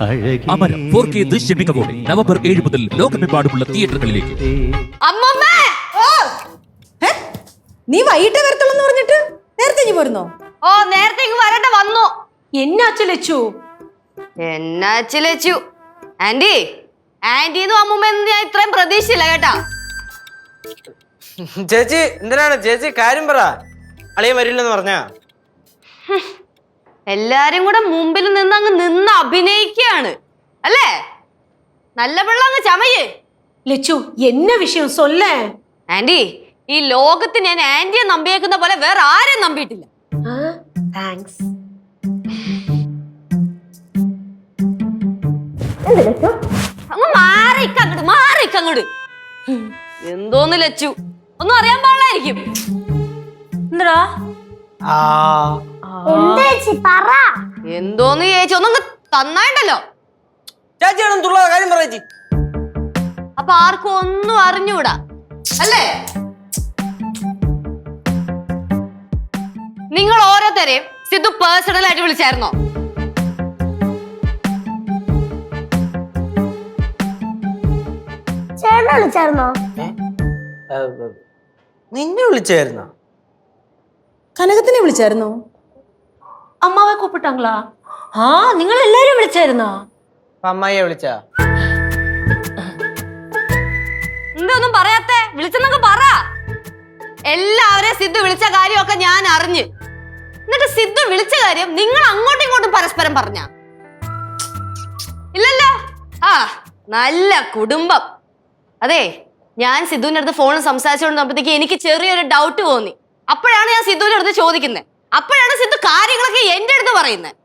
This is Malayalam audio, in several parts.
അമരം ഫോർ കെ ദൃശ്യമികവോടെ നവംബർ ഏഴ് മുതൽ ലോകമെമ്പാടുമുള്ള തിയേറ്ററുകളിലേക്ക്. അമ്മമ്മേ! ഏ? നീ വൈകിട്ടേ വരത്തുള്ളൂ എന്ന് പറഞ്ഞിട്ട് നേരത്തെ ഇനി പോരുന്നോ? ഓ നേരത്തെ ഇങ്ങ് വരണ്ട വന്നു. എന്നാച്ചു ലച്ചു? എന്നാച്ചു ലച്ചു? ആന്റി ആന്റിന്നും അമ്മൂമ്മന്നും ഞാൻ ഇത്രയും പ്രതീക്ഷയില്ല കേട്ടാ. ചേച്ചി എന്തിനാണ്? ചേച്ചി കാര്യം പറ. അളിയൻ വരില്ലെന്ന് പറഞ്ഞാ? എല്ലാരും കൂടെ മുമ്പിൽ നിന്ന് അങ്ങ് നിന്ന് അഭിനയിക്കുകയാണ്. അല്ലേ? നല്ല പിള്ള അങ്ങ് ചമയേ. ലച്ചു എന്ന വിഷയം സൊല്ലേ. ആന്റി ഈ ലോകത്ത് ഞാൻ ആന്റിയെ നമ്പിയേക്കുന്ന പോലെ വേറെ ആരെയും നമ്പിയിട്ടില്ല. താങ്ക്സ് എന്തോന്ന് ലച്ചു? ഒന്നും അറിയാൻ പാടില്ലായിരിക്കും. എന്താ ആ എന്തോന്ന് ചേച്ചി? ഒന്നും തന്നായിട്ടല്ലോ ചേച്ചിയാണ് തുള്ള കാര്യം പറ ചേച്ചി. അപ്പൊ ആർക്കും ഒന്നും അറിഞ്ഞൂടാ. അല്ലേ? നിങ്ങൾ ഓരോരുത്തരെയും സിദ്ധു പേഴ്സണൽ ആയിട്ട് വിളിച്ചായിരുന്നോ? ചേട്ടനെ വിളിച്ചായിരുന്നോ? നിന്നെ വിളിച്ചായിരുന്നോ? കനകത്തിനെ വിളിച്ചായിരുന്നോ? അമ്മാവെ കൂപ്പിട്ടാങ്ങളാ ആ നിങ്ങൾ എല്ലാരും വിളിച്ചായിരുന്നോ? അമ്മായിയെ വിളിച്ച. എന്തൊന്നും പറയാത്തെ? വിളിച്ചെന്നൊക്കെ പറ. എല്ലാവരെയും സിദ്ധു വിളിച്ച കാര്യമൊക്കെ ഞാൻ അറിഞ്ഞ്. എന്നിട്ട് സിദ്ധു വിളിച്ച കാര്യം നിങ്ങൾ അങ്ങോട്ടും ഇങ്ങോട്ടും പരസ്പരം പറഞ്ഞ. ഇല്ലല്ലോ? ആ നല്ല കുടുംബം. അതെ ഞാൻ സിദ്ധുവിന്റെ അടുത്ത് ഫോണിൽ സംസാരിച്ചുകൊണ്ടിരുന്നപ്പോഴത്തേക്ക് എനിക്ക് ചെറിയൊരു ഡൗട്ട് തോന്നി. അപ്പോഴാണ് ഞാൻ സിദ്ധുവിന്റെ അടുത്ത് ചോദിക്കുന്നത് അപ്പോഴാണ് സിദ്ധു കാര്യങ്ങളൊക്കെ എന്റെ അടുത്ത് പറയുന്നത്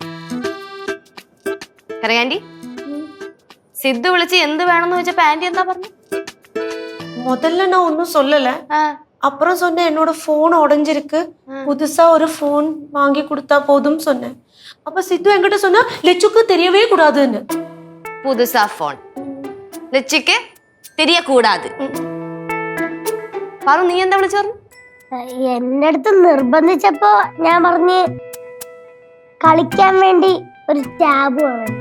ആന്റി സിദ്ധു വിളിച്ച് എന്ത് വേണമെന്ന് ചോദിച്ചപ്പോ ആന്റി എന്താ പറഞ്ഞു முதல்ல நான் ஒன்றும் சொல்லல ആ அப்புறம் சொன்னேன் என்னோட ஃபோன் உடைஞ்சிருக்கு புதுசா ஒரு ஃபோன் வாங்கி கொடுத்தா போதும் சொன்னேன் அப்ப சித்து என்கிட்ட சொன்னா லெச்சுக்கு தெரியவே கூடாதுன்னு പുതുസാ ഫോൺ ലച്ചിക്ക് തിരിയക്കൂടാതെ പറ നീ എന്താ വിളിച്ചു പറഞ്ഞു എന്റെ അടുത്ത് നിർബന്ധിച്ചപ്പോ ഞാൻ പറഞ്ഞ് കളിക്കാൻ വേണ്ടി ഒരു ടാബ് വേണം.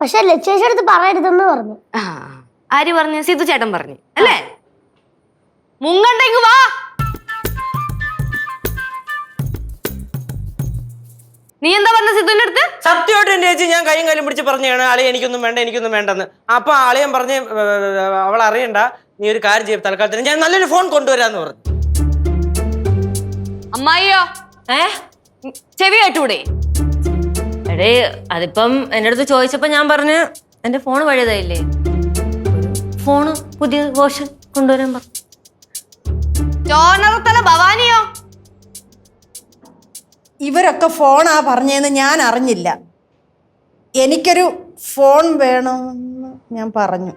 പക്ഷെ ലക്ഷ്യേശ്വര അടുത്ത് പറയരുതെന്ന് പറഞ്ഞു. ആ, ആര് പറഞ്ഞു? സിദ്ധു ചേട്ടൻ പറഞ്ഞു. അല്ലേ? മുങ്ങണ്ടെങ്കു വാ. നീ എന്താ പറഞ്ഞ സിദ്ധുവിന്റെ അടുത്ത്? സത്യമായിട്ട് എന്റെ ചേച്ചി ഞാൻ കൈയും കാലും പിടിച്ച് പറഞ്ഞാണ് അളിയ എനിക്കൊന്നും വേണ്ട എനിക്കൊന്നും വേണ്ടെന്ന്. അപ്പൊ അളിയൻ പറഞ്ഞ് അവൾ അറിയണ്ട നീ ഒരു കാര്യം ചെയ്യും തൽക്കാലത്തിന് ഞാൻ നല്ലൊരു ഫോൺ കൊണ്ടുവരാന്ന് പറഞ്ഞു. അമ്മായിയോ? ഏ? ചെവി കേട്ടൂടെ? എടേ അതിപ്പം എന്റെ അടുത്ത് ചോദിച്ചപ്പോ ഞാൻ പറഞ്ഞു എന്റെ ഫോൺ വഴിയതായില്ലേ? ഫോണ് പുതിയ വേർഷൻ കൊണ്ടുവരാൻ പറഞ്ഞു ചോനറത്തല ഭവാനിയോ? ഇവരൊക്കെ ഫോണാ പറഞ്ഞതെന്ന് ഞാൻ അറിഞ്ഞില്ല. എനിക്കൊരു ഫോൺ വേണമെന്ന് ഞാൻ പറഞ്ഞു.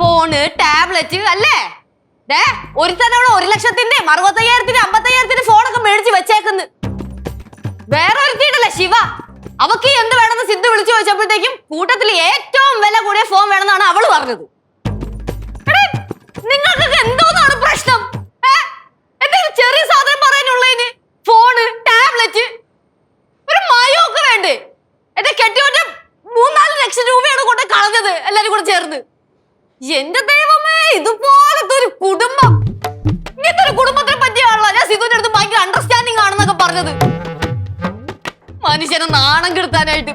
ഫോണ് ടാബ്ലറ്റ് അല്ലേ? ദേ ഒരുത്തന്നെ അവിടെ ഒരു ലക്ഷത്തിന്റെ അറുപത്തയ്യായിരത്തിന് അമ്പത്തയ്യായിരത്തിന് ഫോണൊക്കെ മേടിച്ച് വെച്ചേക്കുന്നു. വേറെ ഒരുത്തിയിട്ടല്ലേ ശിവ. അവക്ക് എന്ത് വേണമെന്ന് സിദ്ധു വിളിച്ചു ചോദിച്ചപ്പോഴത്തേക്കും കൂട്ടത്തിൽ ഏറ്റവും വില കൂടിയ ഫോൺ വേണമെന്നാണ് അവൾ പറഞ്ഞത്. നിങ്ങൾക്കൊക്കെ എന്തോന്നാണ് പ്രശ്നം? എന്തെങ്കിലും ചെറിയ സാധനം പറയാനുള്ളതിന് ഫോണ് ടാബ്ലറ്റ് ഒരു മയൊക്കെ വേണ്ടേ? എന്റെ കെട്ടിയോന്റെ മൂന്നാൽ ലക്ഷം രൂപയാണ് കൊണ്ട് കളഞ്ഞത് എല്ലാരും കൂടെ ചേർന്ന്. എന്റെ ദൈവമേ ഇതുപോലത്തെ ഒരു കുടുംബം. ഇങ്ങനത്തെ ഒരു കുടുംബത്തിനെ പറ്റിയാണല്ലോ ഞാൻ സിധുവിന്റെ അടുത്ത് ഭയങ്കര അണ്ടർസ്റ്റാൻഡിങ് ആണെന്നൊക്കെ പറഞ്ഞത്. മനുഷ്യനെ നാണം കെടുത്താനായിട്ട്.